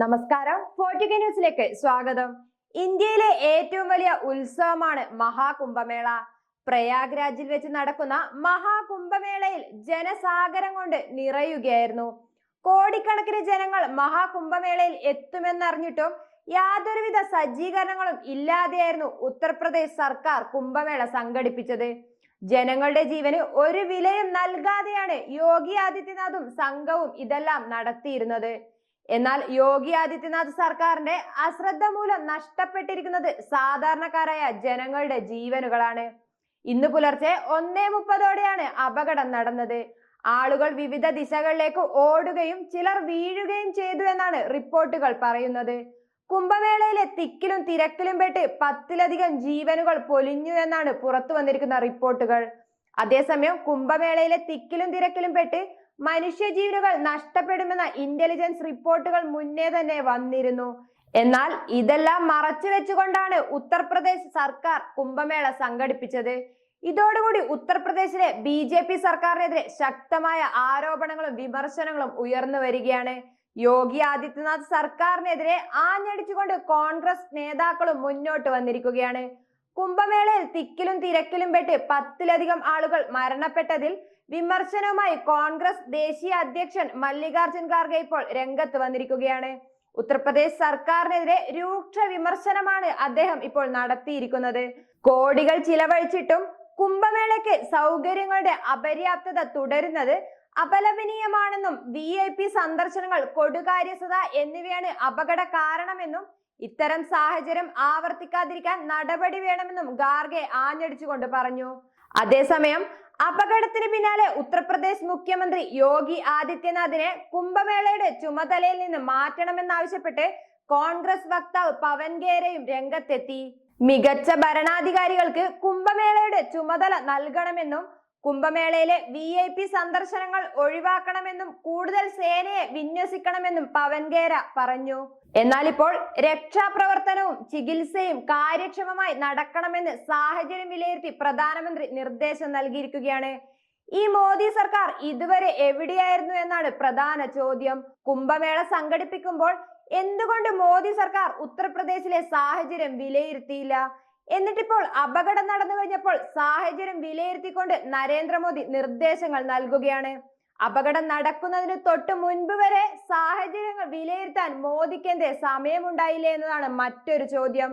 നമസ്കാരം. ഫോർട്ടിക ന്യൂസിലേക്ക് സ്വാഗതം. ഇന്ത്യയിലെ ഏറ്റവും വലിയ ഉത്സവമാണ് മഹാകുംഭമേള. പ്രയാഗ്രാജിൽ വെച്ച് നടക്കുന്ന മഹാകുംഭമേളയിൽ ജനസാഗരം കൊണ്ട് നിറയുകയായിരുന്നു. കോടിക്കണക്കിന് ജനങ്ങൾ മഹാകുംഭമേളയിൽ എത്തുമെന്നറിഞ്ഞിട്ടും യാതൊരുവിധ സജ്ജീകരണങ്ങളും ഇല്ലാതെയായിരുന്നു ഉത്തർപ്രദേശ് സർക്കാർ കുംഭമേള സംഘടിപ്പിച്ചത്. ജനങ്ങളുടെ ജീവന് ഒരു വിലയും നൽകാതെയാണ് യോഗി ആദിത്യനാഥും സംഘവും ഇതെല്ലാം നടത്തിയിരുന്നത്. എന്നാൽ യോഗി ആദിത്യനാഥ് സർക്കാരിന്റെ അശ്രദ്ധ മൂലം നഷ്ടപ്പെട്ടിരിക്കുന്നത് സാധാരണക്കാരായ ജനങ്ങളുടെ ജീവനുകളാണ്. ഇന്ന് പുലർച്ചെ ഒന്നേ മുപ്പതോടെയാണ് അപകടം നടന്നത്. ആളുകൾ വിവിധ ദിശകളിലേക്ക് ഓടുകയും ചിലർ വീഴുകയും ചെയ്തു എന്നാണ് റിപ്പോർട്ടുകൾ പറയുന്നത്. കുംഭമേളയിലെ തിക്കിലും തിരക്കിലും പെട്ട് പത്തിലധികം ജീവനുകൾ പൊലിഞ്ഞു എന്നാണ് പുറത്തു വന്നിരിക്കുന്ന റിപ്പോർട്ടുകൾ. അതേസമയം കുംഭമേളയിലെ തിക്കിലും തിരക്കിലും പെട്ട് മനുഷ്യജീവനുകൾ നഷ്ടപ്പെടുമെന്ന ഇന്റലിജൻസ് റിപ്പോർട്ടുകൾ മുന്നേ തന്നെ വന്നിരുന്നു. എന്നാൽ ഇതെല്ലാം മറച്ചു വെച്ചുകൊണ്ടാണ് ഉത്തർപ്രദേശ് സർക്കാർ കുംഭമേള സംഘടിപ്പിച്ചത്. ഇതോടുകൂടി ഉത്തർപ്രദേശിലെ ബി ജെ പി സർക്കാരിനെതിരെ ശക്തമായ ആരോപണങ്ങളും വിമർശനങ്ങളും ഉയർന്നു വരികയാണ്. യോഗി ആദിത്യനാഥ് സർക്കാരിനെതിരെ ആഞ്ഞടിച്ചുകൊണ്ട് കോൺഗ്രസ് നേതാക്കളും മുന്നോട്ട് വന്നിരിക്കുകയാണ്. കുംഭമേളയിൽ തിക്കിലും തിരക്കിലും പെട്ട് പത്തിലധികം ആളുകൾ മരണപ്പെട്ടതിൽ വിമർശനവുമായി കോൺഗ്രസ് ദേശീയ അധ്യക്ഷൻ മല്ലികാർജുൻ ഖാർഗെ ഇപ്പോൾ രംഗത്ത് വന്നിരിക്കുകയാണ്. ഉത്തർപ്രദേശ് സർക്കാരിനെതിരെ രൂക്ഷ വിമർശനമാണ് അദ്ദേഹം ഇപ്പോൾ നടത്തിയിരിക്കുന്നത്. കോടികൾ ചിലവഴിച്ചിട്ടും കുംഭമേളയ്ക്ക് സൗകര്യങ്ങളുടെ അപര്യാപ്തത തുടരുന്നത് അപലപനീയമാണെന്നും വി ഐ പി സന്ദർശനങ്ങൾ കൊടുകാര്യസ്ഥത എന്നിവയാണ് അപകട കാരണമെന്നും ഇത്തരം സാഹചര്യം ആവർത്തിക്കാതിരിക്കാൻ നടപടി വേണമെന്നും ഗാർഗെ ആഞ്ഞടിച്ചുകൊണ്ട് പറഞ്ഞു. അതേസമയം അപകടത്തിന് പിന്നാലെ ഉത്തർപ്രദേശ് മുഖ്യമന്ത്രി യോഗി ആദിത്യനാഥിനെ കുംഭമേളയുടെ ചുമതലയിൽ നിന്ന് മാറ്റണമെന്നാവശ്യപ്പെട്ട് കോൺഗ്രസ് വക്താവ് പവൻ ഖേരയും രംഗത്തെത്തി. മികച്ച ഭരണാധികാരികൾക്ക് കുംഭമേളയുടെ ചുമതല നൽകണമെന്നും കുംഭമേളയിലെ വി ഐ പി സന്ദർശനങ്ങൾ ഒഴിവാക്കണമെന്നും കൂടുതൽ സേനയെ വിന്യസിക്കണമെന്നും പവൻഗേര പറഞ്ഞു. എന്നാൽ ഇപ്പോൾ രക്ഷാപ്രവർത്തനവും ചികിത്സയും കാര്യക്ഷമമായി നടക്കണമെന്ന് സാഹചര്യം വിലയിരുത്തി പ്രധാനമന്ത്രി നിർദ്ദേശം നൽകിയിരിക്കുകയാണ്. ഈ മോദി സർക്കാർ ഇതുവരെ എവിടെയായിരുന്നു എന്നാണ് പ്രധാന ചോദ്യം. കുംഭമേള സംഘടിപ്പിക്കുമ്പോൾ എന്തുകൊണ്ട് മോദി സർക്കാർ ഉത്തർപ്രദേശിലെ സാഹചര്യം വിലയിരുത്തിയില്ല? എന്നിട്ടിപ്പോൾ അപകടം നടന്നു കഴിഞ്ഞപ്പോൾ സാഹചര്യം വിലയിരുത്തിക്കൊണ്ട് നരേന്ദ്രമോദി നിർദ്ദേശങ്ങൾ നൽകുകയാണ്. അപകടം നടക്കുന്നതിന് തൊട്ട് മുൻപ് വരെ സാഹചര്യങ്ങൾ വിലയിരുത്താൻ മോദിക്ക് എന്തേ സമയമുണ്ടായില്ലേ എന്നതാണ് മറ്റൊരു ചോദ്യം.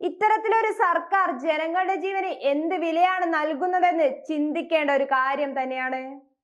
ഇത്തരത്തിലൊരു സർക്കാർ ജനങ്ങളുടെ ജീവന് എന്ത് വിലയാണ് നൽകുന്നതെന്ന് ചിന്തിക്കേണ്ട ഒരു കാര്യം തന്നെയാണ്.